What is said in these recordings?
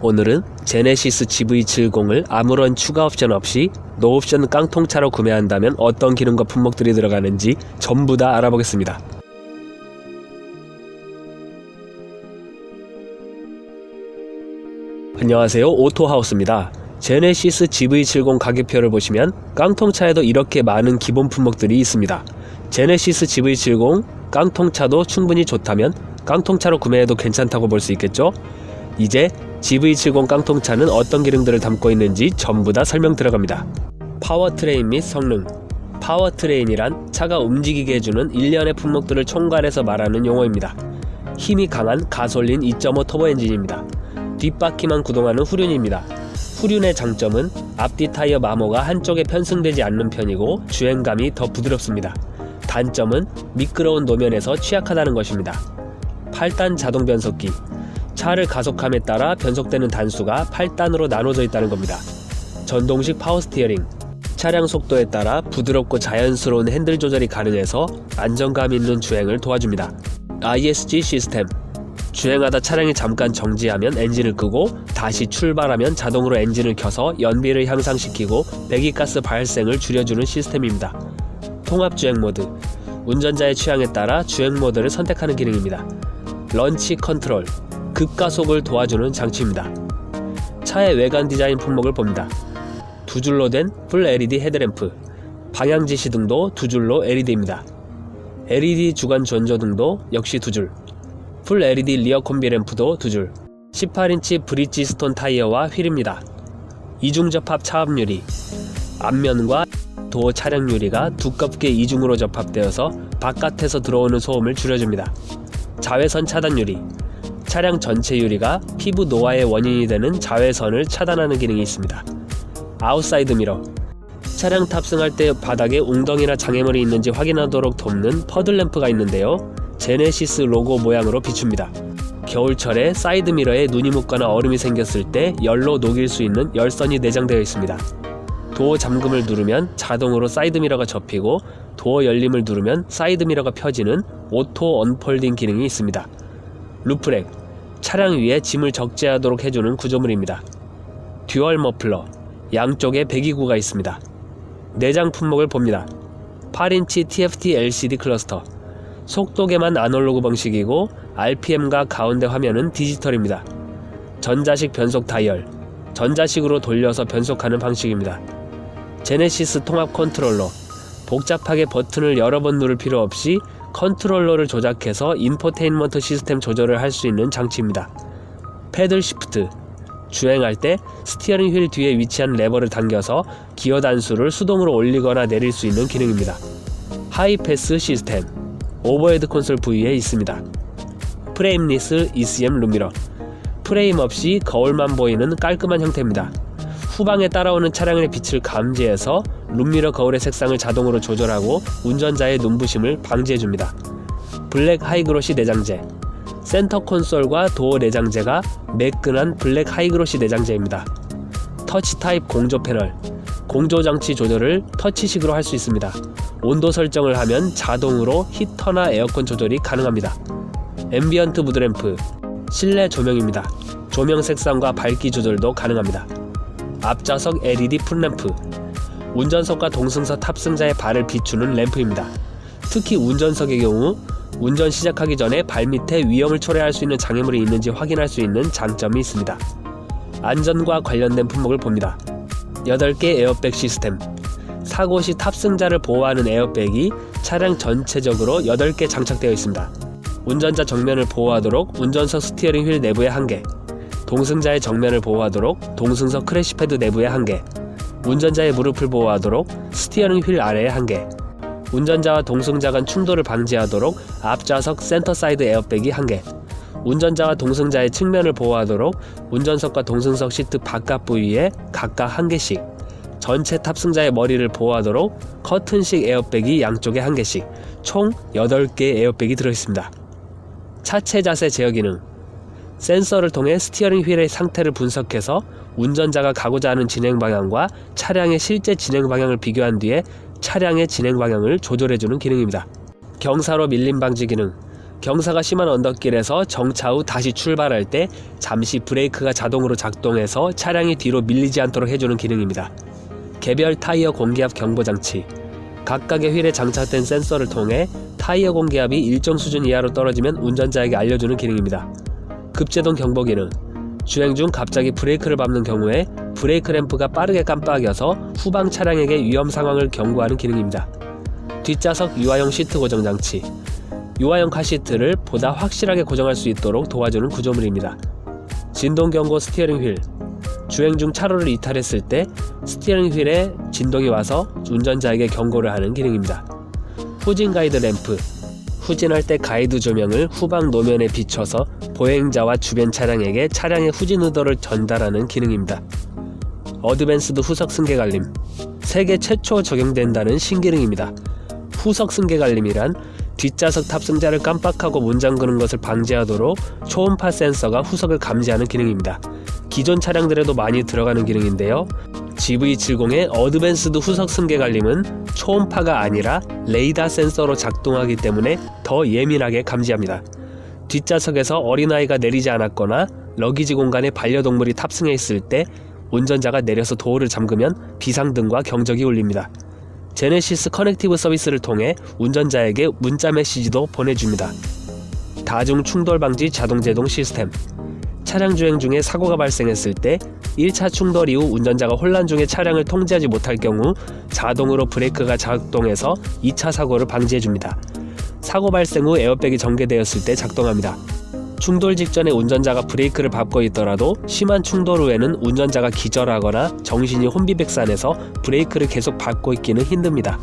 오늘은 제네시스 GV70을 아무런 추가 옵션 없이 노옵션 깡통차로 구매한다면 어떤 기능과 품목들이 들어가는지 전부 다 알아보겠습니다. 안녕하세요 오토하우스입니다. 제네시스 GV70 가격표를 보시면 깡통차에도 이렇게 많은 기본 품목들이 있습니다. 제네시스 GV70 깡통차도 충분히 좋다면 깡통차로 구매해도 괜찮다고 볼 수 있겠죠? 이제 GV70 깡통차는 어떤 기능들을 담고 있는지 전부 다 설명 들어갑니다. 파워트레인 및 성능 파워트레인이란 차가 움직이게 해주는 일련의 품목들을 총괄해서 말하는 용어입니다. 힘이 강한 가솔린 2.5 터보 엔진입니다. 뒷바퀴만 구동하는 후륜입니다. 후륜의 장점은 앞뒤 타이어 마모가 한쪽에 편승되지 않는 편이고 주행감이 더 부드럽습니다. 단점은 미끄러운 노면에서 취약하다는 것입니다. 8단 자동 변속기 차를 가속함에 따라 변속되는 단수가 8단으로 나눠져 있다는 겁니다. 전동식 파워 스티어링 차량 속도에 따라 부드럽고 자연스러운 핸들 조절이 가능해서 안정감 있는 주행을 도와줍니다. ISG 시스템 주행하다 차량이 잠깐 정지하면 엔진을 끄고 다시 출발하면 자동으로 엔진을 켜서 연비를 향상시키고 배기가스 발생을 줄여주는 시스템입니다. 통합 주행 모드 운전자의 취향에 따라 주행 모드를 선택하는 기능입니다. 런치 컨트롤 급가속을 도와주는 장치입니다. 차의 외관 디자인 품목을 봅니다. 두 줄로 된 풀 LED 헤드램프, 방향 지시 등도 두 줄로 LED입니다. LED 주간 전조 등도 역시 두 줄, 풀 LED 리어 콤비 램프도 두 줄, 18인치 브릿지스톤 타이어와 휠입니다. 이중 접합 차압 유리, 앞면과 도어 차량 유리가 두껍게 이중으로 접합되어서 바깥에서 들어오는 소음을 줄여줍니다. 자외선 차단 유리, 차량 전체 유리가 피부 노화의 원인이 되는 자외선을 차단하는 기능이 있습니다. 아웃사이드 미러, 차량 탑승할 때 바닥에 웅덩이나 장애물이 있는지 확인하도록 돕는 퍼들램프가 있는데요. 제네시스 로고 모양으로 비춥니다. 겨울철에 사이드 미러에 눈이 묻거나 얼음이 생겼을 때 열로 녹일 수 있는 열선이 내장되어 있습니다. 도어 잠금을 누르면 자동으로 사이드 미러가 접히고 도어 열림을 누르면 사이드 미러가 펴지는 오토 언폴딩 기능이 있습니다. 루프렉, 차량 위에 짐을 적재하도록 해주는 구조물입니다. 듀얼 머플러, 양쪽에 배기구가 있습니다. 내장 품목을 봅니다. 8인치 TFT LCD 클러스터, 속도계만 아날로그 방식이고 RPM과 가운데 화면은 디지털입니다. 전자식 변속 다이얼, 전자식으로 돌려서 변속하는 방식입니다. 제네시스 통합 컨트롤러, 복잡하게 버튼을 여러 번 누를 필요 없이 컨트롤러를 조작해서 인포테인먼트 시스템 조절을 할 수 있는 장치입니다. 패들 시프트, 주행할 때 스티어링 휠 뒤에 위치한 레버를 당겨서 기어 단수를 수동으로 올리거나 내릴 수 있는 기능입니다. 하이패스 시스템, 오버헤드 콘솔 부위에 있습니다. 프레임리스 ECM 룸미러, 프레임 없이 거울만 보이는 깔끔한 형태입니다. 후방에 따라오는 차량의 빛을 감지해서 룸미러 거울의 색상을 자동으로 조절하고 운전자의 눈부심을 방지해줍니다. 블랙 하이그로시 내장재 센터 콘솔과 도어 내장재가 매끈한 블랙 하이그로시 내장재입니다. 터치 타입 공조 패널 공조 장치 조절을 터치식으로 할 수 있습니다. 온도 설정을 하면 자동으로 히터나 에어컨 조절이 가능합니다. 앰비언트 무드램프 실내 조명입니다. 조명 색상과 밝기 조절도 가능합니다. 앞좌석 LED 풋램프 운전석과 동승석 탑승자의 발을 비추는 램프입니다. 특히 운전석의 경우 운전 시작하기 전에 발밑에 위험을 초래할 수 있는 장애물이 있는지 확인할 수 있는 장점이 있습니다. 안전과 관련된 품목을 봅니다. 8개 에어백 시스템 사고 시 탑승자를 보호하는 에어백이 차량 전체적으로 8개 장착되어 있습니다. 운전자 정면을 보호하도록 운전석 스티어링 휠 내부에 1개, 동승자의 정면을 보호하도록 동승석 크래시 패드 내부에 1개, 운전자의 무릎을 보호하도록 스티어링 휠 아래에 1개, 운전자와 동승자 간 충돌을 방지하도록 앞좌석 센터 사이드 에어백이 1개, 운전자와 동승자의 측면을 보호하도록 운전석과 동승석 시트 바깥 부위에 각각 1개씩, 전체 탑승자의 머리를 보호하도록 커튼식 에어백이 양쪽에 1개씩, 총 8개의 에어백이 들어있습니다. 차체 자세 제어 기능 센서를 통해 스티어링 휠의 상태를 분석해서 운전자가 가고자 하는 진행 방향과 차량의 실제 진행 방향을 비교한 뒤에 차량의 진행 방향을 조절해주는 기능입니다. 경사로 밀림 방지 기능 경사가 심한 언덕길에서 정차 후 다시 출발할 때 잠시 브레이크가 자동으로 작동해서 차량이 뒤로 밀리지 않도록 해주는 기능입니다. 개별 타이어 공기압 경보 장치 각각의 휠에 장착된 센서를 통해 타이어 공기압이 일정 수준 이하로 떨어지면 운전자에게 알려주는 기능입니다. 급제동 경보 기능 주행 중 갑자기 브레이크를 밟는 경우에 브레이크 램프가 빠르게 깜빡여서 후방 차량에게 위험 상황을 경고하는 기능입니다. 뒷좌석 유아용 시트 고정 장치 유아용 카 시트를 보다 확실하게 고정할 수 있도록 도와주는 구조물입니다. 진동 경고 스티어링 휠 주행 중 차로를 이탈했을 때 스티어링 휠에 진동이 와서 운전자에게 경고를 하는 기능입니다. 후진 가이드 램프 후진할 때 가이드 조명을 후방 노면에 비춰서 보행자와 주변 차량에게 차량의 후진 의도를 전달하는 기능입니다. 어드밴스드 후석 승계 갈림 세계 최초 적용된다는 신기능입니다. 후석 승계 갈림이란 뒷좌석 탑승자를 깜빡하고 문 잠그는 것을 방지하도록 초음파 센서가 후석을 감지하는 기능입니다. 기존 차량들에도 많이 들어가는 기능인데요. GV70의 어드밴스드 후석 승계 갈림은 초음파가 아니라 레이더 센서로 작동하기 때문에 더 예민하게 감지합니다. 뒷좌석에서 어린아이가 내리지 않았거나 러기지 공간에 반려동물이 탑승해 있을 때 운전자가 내려서 도어를 잠그면 비상등과 경적이 울립니다. 제네시스 커넥티브 서비스를 통해 운전자에게 문자 메시지도 보내줍니다. 다중 충돌 방지 자동 제동 시스템. 차량 주행 중에 사고가 발생했을 때 1차 충돌 이후 운전자가 혼란 중에 차량을 통제하지 못할 경우 자동으로 브레이크가 작동해서 2차 사고를 방지해 줍니다. 사고 발생 후 에어백이 전개되었을 때 작동합니다. 충돌 직전에 운전자가 브레이크를 밟고 있더라도 심한 충돌 후에는 운전자가 기절하거나 정신이 혼비백산해서 브레이크를 계속 밟고 있기는 힘듭니다.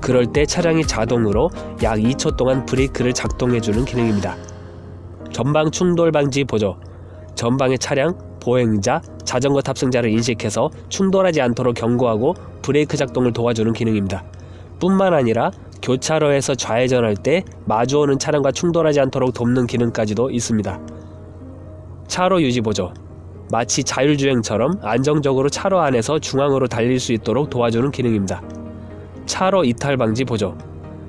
그럴 때 차량이 자동으로 약 2초 동안 브레이크를 작동해주는 기능입니다. 전방 충돌 방지 보조 전방의 차량, 보행자, 자전거 탑승자를 인식해서 충돌하지 않도록 경고하고 브레이크 작동을 도와주는 기능입니다. 뿐만 아니라 교차로에서 좌회전할 때 마주오는 차량과 충돌하지 않도록 돕는 기능까지도 있습니다. 차로 유지 보조 마치 자율주행처럼 안정적으로 차로 안에서 중앙으로 달릴 수 있도록 도와주는 기능입니다. 차로 이탈 방지 보조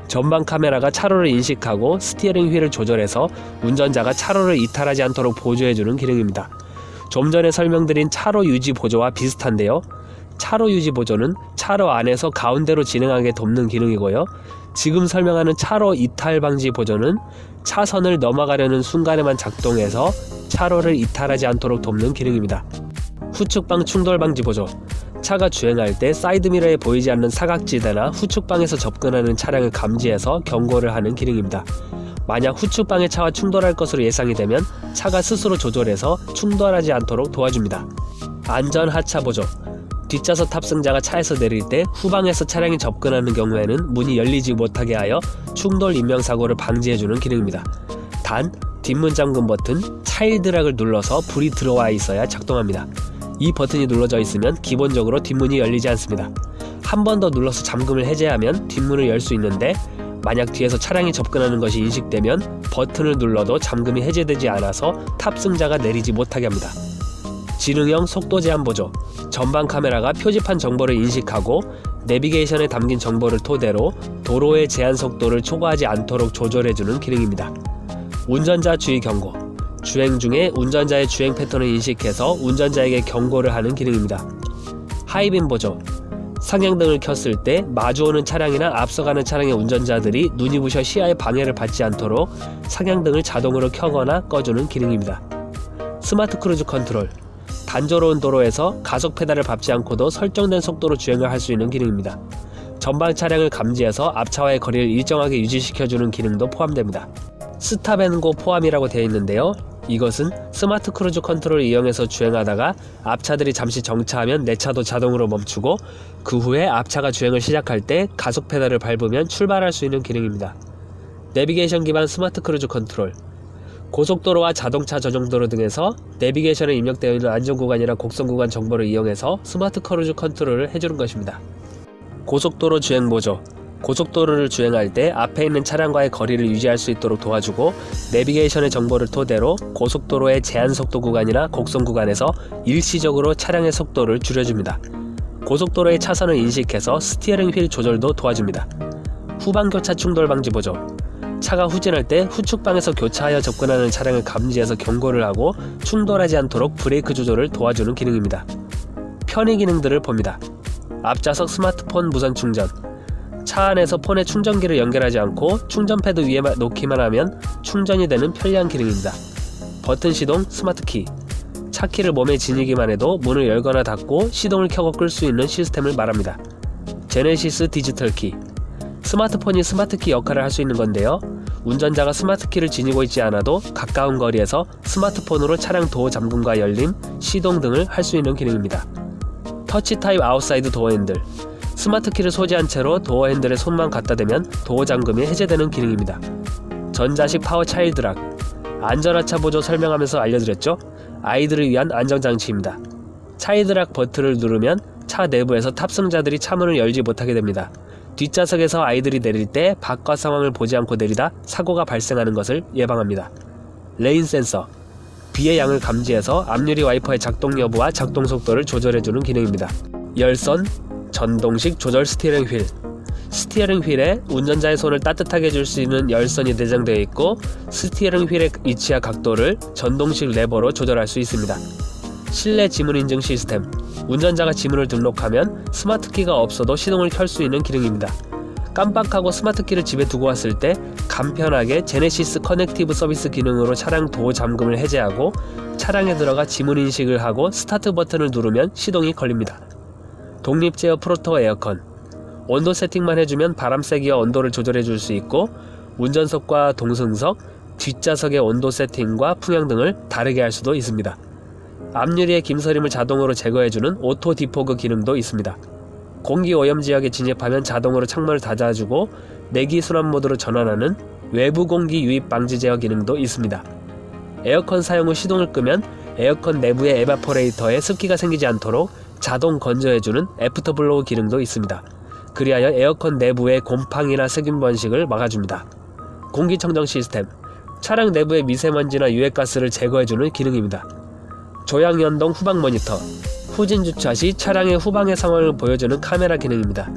전방 카메라가 차로를 인식하고 스티어링 휠을 조절해서 운전자가 차로를 이탈하지 않도록 보조해주는 기능입니다. 좀 전에 설명드린 차로 유지 보조와 비슷한데요. 차로 유지 보조는 차로 안에서 가운데로 진행하게 돕는 기능이고요. 지금 설명하는 차로 이탈 방지 보조는 차선을 넘어가려는 순간에만 작동해서 차로를 이탈하지 않도록 돕는 기능입니다. 후측방 충돌 방지 보조 차가 주행할 때 사이드미러에 보이지 않는 사각지대나 후측방에서 접근하는 차량을 감지해서 경고를 하는 기능입니다. 만약 후측방의 차와 충돌할 것으로 예상이 되면 차가 스스로 조절해서 충돌하지 않도록 도와줍니다. 안전 하차 보조 뒷좌석 탑승자가 차에서 내릴 때 후방에서 차량이 접근하는 경우에는 문이 열리지 못하게 하여 충돌 인명사고를 방지해주는 기능입니다. 단, 뒷문 잠금 버튼 차일드락을 눌러서 불이 들어와 있어야 작동합니다. 이 버튼이 눌러져 있으면 기본적으로 뒷문이 열리지 않습니다. 한 번 더 눌러서 잠금을 해제하면 뒷문을 열 수 있는데 만약 뒤에서 차량이 접근하는 것이 인식되면 버튼을 눌러도 잠금이 해제되지 않아서 탑승자가 내리지 못하게 합니다. 지능형 속도 제한 보조 전방 카메라가 표지판 정보를 인식하고 내비게이션에 담긴 정보를 토대로 도로의 제한 속도를 초과하지 않도록 조절해주는 기능입니다. 운전자 주의 경고 주행 중에 운전자의 주행 패턴을 인식해서 운전자에게 경고를 하는 기능입니다. 하이빔 보조 상향등을 켰을 때 마주오는 차량이나 앞서가는 차량의 운전자들이 눈이 부셔 시야에 방해를 받지 않도록 상향등을 자동으로 켜거나 꺼주는 기능입니다. 스마트 크루즈 컨트롤 단조로운 도로에서 가속 페달을 밟지 않고도 설정된 속도로 주행을 할 수 있는 기능입니다. 전방 차량을 감지해서 앞차와의 거리를 일정하게 유지시켜주는 기능도 포함됩니다. 스탑앤고 포함이라고 되어 있는데요. 이것은 스마트 크루즈 컨트롤을 이용해서 주행하다가 앞차들이 잠시 정차하면 내 차도 자동으로 멈추고 그 후에 앞차가 주행을 시작할 때 가속 페달을 밟으면 출발할 수 있는 기능입니다. 내비게이션 기반 스마트 크루즈 컨트롤 고속도로와 자동차 전용도로 등에서 내비게이션에 입력되어 있는 안전구간이나 곡선구간 정보를 이용해서 스마트 크루즈 컨트롤을 해주는 것입니다. 고속도로 주행 보조 고속도로를 주행할 때 앞에 있는 차량과의 거리를 유지할 수 있도록 도와주고 내비게이션의 정보를 토대로 고속도로의 제한 속도 구간이나 곡선 구간에서 일시적으로 차량의 속도를 줄여줍니다. 고속도로의 차선을 인식해서 스티어링 휠 조절도 도와줍니다. 후방 교차 충돌 방지 보조 차가 후진할 때 후측방에서 교차하여 접근하는 차량을 감지해서 경고를 하고 충돌하지 않도록 브레이크 조절을 도와주는 기능입니다. 편의 기능들을 봅니다. 앞좌석 스마트폰 무선 충전. 차 안에서 폰에 충전기를 연결하지 않고 충전 패드 위에 마- 놓기만 하면 충전이 되는 편리한 기능입니다. 버튼 시동 스마트 키. 차 키를 몸에 지니기만 해도 문을 열거나 닫고 시동을 켜고 끌 수 있는 시스템을 말합니다. 제네시스 디지털 키. 스마트폰이 스마트 키 역할을 할 수 있는 건데요. 운전자가 스마트 키를 지니고 있지 않아도 가까운 거리에서 스마트폰으로 차량 도어 잠금과 열림, 시동 등을 할 수 있는 기능입니다. 터치 타입 아웃사이드 도어 핸들. 스마트 키를 소지한 채로 도어 핸들에 손만 갖다 대면 도어 잠금이 해제되는 기능입니다. 전자식 파워 차일드 락. 안전하차 보조 설명하면서 알려드렸죠? 아이들을 위한 안전장치입니다. 차일드 락 버튼을 누르면 차 내부에서 탑승자들이 차문을 열지 못하게 됩니다. 뒷좌석에서 아이들이 내릴 때 바깥 상황을 보지 않고 내리다 사고가 발생하는 것을 예방합니다. 레인 센서. 비의 양을 감지해서 앞유리 와이퍼의 작동 여부와 작동 속도를 조절해주는 기능입니다. 열선, 전동식 조절 스티어링 휠. 스티어링 휠에 운전자의 손을 따뜻하게 해줄 수 있는 열선이 내장되어 있고 스티어링 휠의 위치와 각도를 전동식 레버로 조절할 수 있습니다. 실내 지문 인증 시스템. 운전자가 지문을 등록하면 스마트 키가 없어도 시동을 켤 수 있는 기능입니다. 깜빡하고 스마트 키를 집에 두고 왔을 때 간편하게 제네시스 커넥티브 서비스 기능으로 차량 도어 잠금을 해제하고 차량에 들어가 지문 인식을 하고 스타트 버튼을 누르면 시동이 걸립니다. 독립 제어 프로토 에어컨. 온도 세팅만 해주면 바람 세기와 온도를 조절해 줄 수 있고 운전석과 동승석, 뒷좌석의 온도 세팅과 풍향 등을 다르게 할 수도 있습니다. 앞유리의 김서림을 자동으로 제거해주는 오토 디포그 기능도 있습니다. 공기 오염 지역에 진입하면 자동으로 창문을 닫아주고 내기 순환 모드로 전환하는 외부 공기 유입 방지 제어 기능도 있습니다. 에어컨 사용 후 시동을 끄면 에어컨 내부의 에바포레이터에 습기가 생기지 않도록 자동 건조해주는 애프터블로우 기능도 있습니다. 그리하여 에어컨 내부의 곰팡이나 세균 번식을 막아줍니다. 공기청정 시스템 차량 내부의 미세먼지나 유해가스를 제거해주는 기능입니다. 조향연동 후방 모니터 후진 주차 시 차량의 후방의 상황을 보여주는 카메라 기능입니다.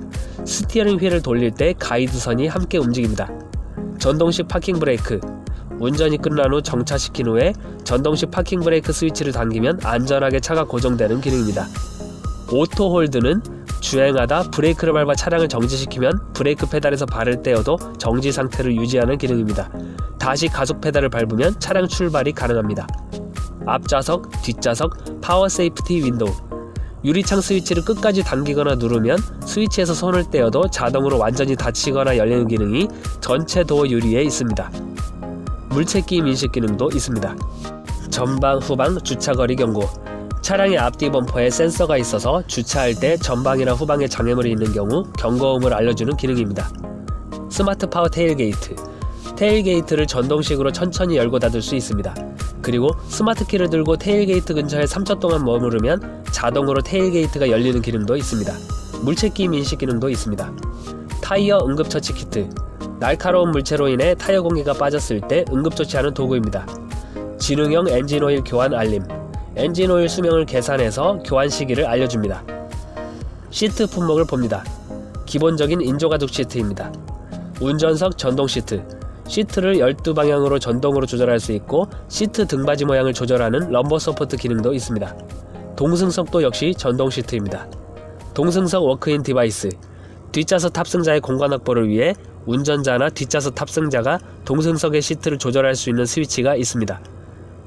스티어링 휠을 돌릴 때 가이드선이 함께 움직입니다. 전동식 파킹 브레이크 운전이 끝난 후 정차시킨 후에 전동식 파킹 브레이크 스위치를 당기면 안전하게 차가 고정되는 기능입니다. 오토 홀드는 주행하다 브레이크를 밟아 차량을 정지시키면 브레이크 페달에서 발을 떼어도 정지 상태를 유지하는 기능입니다. 다시 가속 페달을 밟으면 차량 출발이 가능합니다. 앞좌석, 뒷좌석, 파워 세이프티 윈도우. 유리창 스위치를 끝까지 당기거나 누르면 스위치에서 손을 떼어도 자동으로 완전히 닫히거나 열리는 기능이 전체 도어 유리에 있습니다. 물체 끼임 인식 기능도 있습니다. 전방, 후방, 주차거리 경고. 차량의 앞뒤 범퍼에 센서가 있어서 주차할 때 전방이나 후방에 장애물이 있는 경우 경고음을 알려주는 기능입니다. 스마트 파워 테일 게이트. 테일 게이트를 전동식으로 천천히 열고 닫을 수 있습니다. 그리고 스마트 키를 들고 테일 게이트 근처에 3초 동안 머무르면 자동으로 테일 게이트가 열리는 기능도 있습니다. 물체 끼임 인식 기능도 있습니다. 타이어 응급처치 키트. 날카로운 물체로 인해 타이어 공기가 빠졌을 때 응급조치하는 도구입니다. 지능형 엔진 오일 교환 알림. 엔진 오일 수명을 계산해서 교환 시기를 알려줍니다. 시트 품목을 봅니다. 기본적인 인조가죽 시트입니다. 운전석 전동 시트. 시트를 12방향으로 전동으로 조절할 수 있고 시트 등받이 모양을 조절하는 럼버 서포트 기능도 있습니다. 동승석도 역시 전동 시트입니다. 동승석 워크인 디바이스. 뒷좌석 탑승자의 공간 확보를 위해 운전자나 뒷좌석 탑승자가 동승석의 시트를 조절할 수 있는 스위치가 있습니다.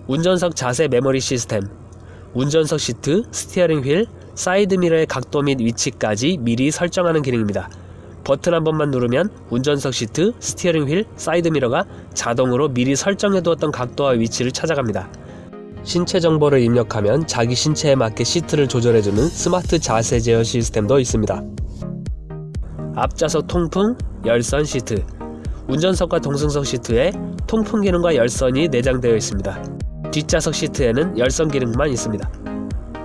운전석 자세 메모리 시스템. 운전석 시트, 스티어링 휠, 사이드 미러의 각도 및 위치까지 미리 설정하는 기능입니다. 버튼 한 번만 누르면 운전석 시트, 스티어링 휠, 사이드 미러가 자동으로 미리 설정해 두었던 각도와 위치를 찾아갑니다. 신체 정보를 입력하면 자기 신체에 맞게 시트를 조절해주는 스마트 자세 제어 시스템도 있습니다. 앞좌석 통풍, 열선 시트. 운전석과 동승석 시트에 통풍 기능과 열선이 내장되어 있습니다. 뒷좌석 시트에는 열선 기능만 있습니다.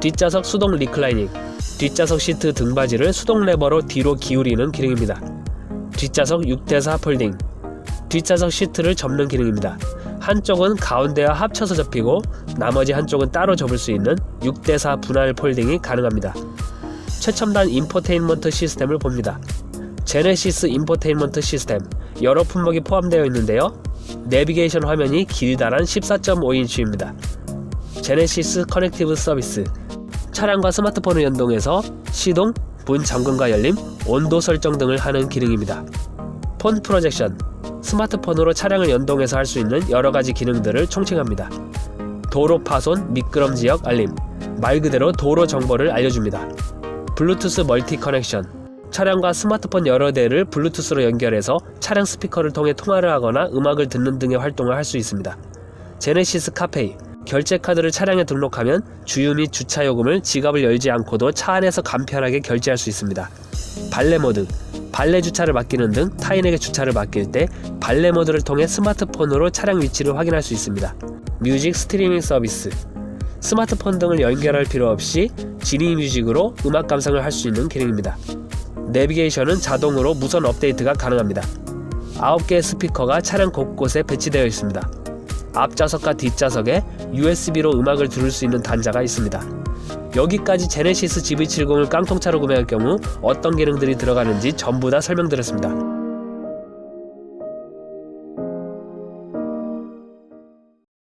뒷좌석 수동 리클라이닝. 뒷좌석 시트 등받이를 수동 레버로 뒤로 기울이는 기능입니다. 뒷좌석 6대4 폴딩. 뒷좌석 시트를 접는 기능입니다. 한쪽은 가운데와 합쳐서 접히고 나머지 한쪽은 따로 접을 수 있는 6대4 분할 폴딩이 가능합니다. 최첨단 인포테인먼트 시스템을 봅니다. 제네시스 인포테인먼트 시스템 여러 품목이 포함되어 있는데요. 내비게이션 화면이 길다란 14.5인치입니다. 제네시스 커넥티브 서비스 차량과 스마트폰을 연동해서 시동, 문 잠금과 열림, 온도 설정 등을 하는 기능입니다. 폰 프로젝션 스마트폰으로 차량을 연동해서 할 수 있는 여러 가지 기능들을 총칭합니다. 도로 파손, 미끄럼 지역 알림 말 그대로 도로 정보를 알려줍니다. 블루투스 멀티 커넥션 차량과 스마트폰 여러 대를 블루투스로 연결해서 차량 스피커를 통해 통화를 하거나 음악을 듣는 등의 활동을 할 수 있습니다. 제네시스 카페이 결제 카드를 차량에 등록하면 주유 및 주차 요금을 지갑을 열지 않고도 차 안에서 간편하게 결제할 수 있습니다. 발레 모드 발레 주차를 맡기는 등 타인에게 주차를 맡길 때 발레 모드를 통해 스마트폰으로 차량 위치를 확인할 수 있습니다. 뮤직 스트리밍 서비스 스마트폰 등을 연결할 필요 없이 지니 뮤직으로 음악 감상을 할 수 있는 기능입니다. 내비게이션은 자동으로 무선 업데이트가 가능합니다. 9개의 스피커가 차량 곳곳에 배치되어 있습니다. 앞좌석과 뒷좌석에 USB로 음악을 들을 수 있는 단자가 있습니다. 여기까지 제네시스 GV70을 깡통차로 구매할 경우 어떤 기능들이 들어가는지 전부 다 설명드렸습니다.